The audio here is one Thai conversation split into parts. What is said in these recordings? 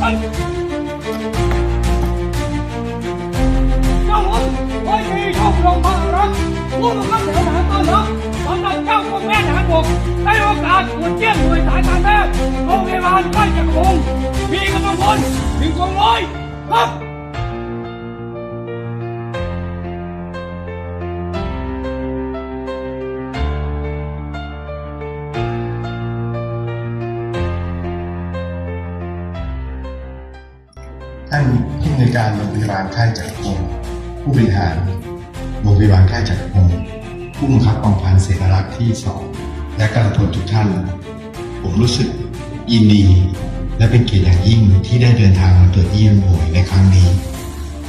เจ้าหนไว้ที่ช่องลงพระรักผู้บังคับแถวทหารตอนรับสำนักเจ้ากรมแม่ทหารบกได้โอกาสตรวจเยี่ยมหน่วยสายการแพทย์โรงพยาบาลใกล้จักรพงศ์มีกำลังพลถึงกองร้อยครับ ท่านผู้อำนวยการโรงพยาบาลค่ายจักรพงศ์ผู้บริหารโรงพยาบาลค่ายจักรพงศ์ผู้บังคับกองพันเสนารักษ์ที่สองและกำลังพลทุกท่าน ผมรู้สึกยินดีและเป็นเกียรติอย่างยิ่งที่ได้เดินทางมาตรวจเยี่ยมหน่วยในครั้งนี้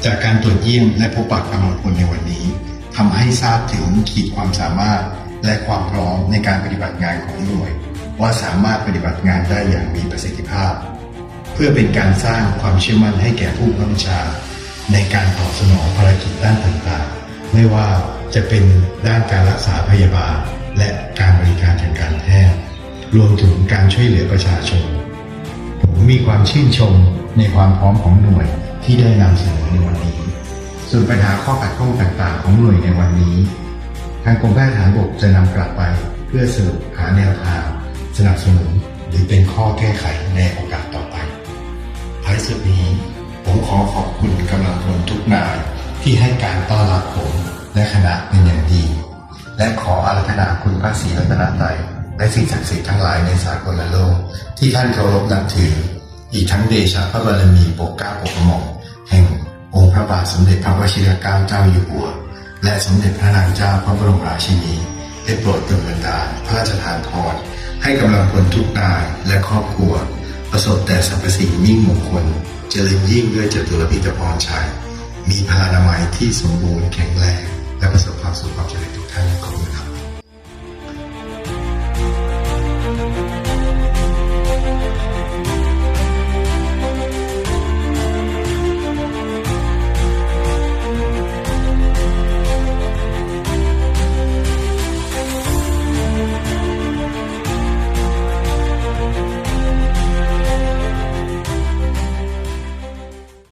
จากการตรวจเยี่ยมและพบปะกำลังพลในวันนี้ทำให้ทราบถึงขีดความสามารถและความพร้อมในการปฏิบัติงานของหน่วย ว่าสามารถปฏิบัติงานได้อย่างมีประสิทธิภาพ พื่อเป็นการสร้างความเชื่อมั่นให้แก่ผู้บังคับบัญชา ในการตอบสนองภารกิจด้านต่างๆ ไม่ว่าจะเป็นด้านการรักษาพยาบาล และการบริการทางการแพทย์รวมถึงการช่วยเหลือประชาชน ผมมีความชื่นชมในความพร้อมของหน่วยที่ได้นำเสนอในวันนี้ ส่วนปัญหาข้อขัดข้องต่างๆ ของหน่วยในวันนี้ ทางกรมแพทย์ทหารบกจะนำกลับไปเพื่อสรุปหาแนวทาง สนับสนุนหรือเป็นข้อแก้ไขในโอกาสต่อไป สุดนี้ ผมขอขอบคุณกำลังพลทุกนายที่ให้การต้อนรับผมและคณะเป็นอย่างดี และขออารัธนาคุณพระศรีรัตนตรัยและสิ่งศักดิ์สิทธิ์ทั้งหลายในสากลโลก ที่ท่านเคารพนับถือ อีกทั้งเดชะพระบารมีปรดเกล้าปรดกระหม่อมแห่งองค์พระบาทสมเด็จพระวชิรเกล้าเจ้าอยู่หัว และสมเด็จพระนางเจ้าพระบรมราชินีได้โปรดดลบันดาลพระราชทานพรให้กำลังพลทุกนายและครอบครัว ประสบแต่สรรพสิ่งมิ่งมงคล เจริญยิ่งด้วยจตุรพิธพรชัย มีพลานามัยที่สมบูรณ์แข็งแรง และประสบความสุขความเจริญ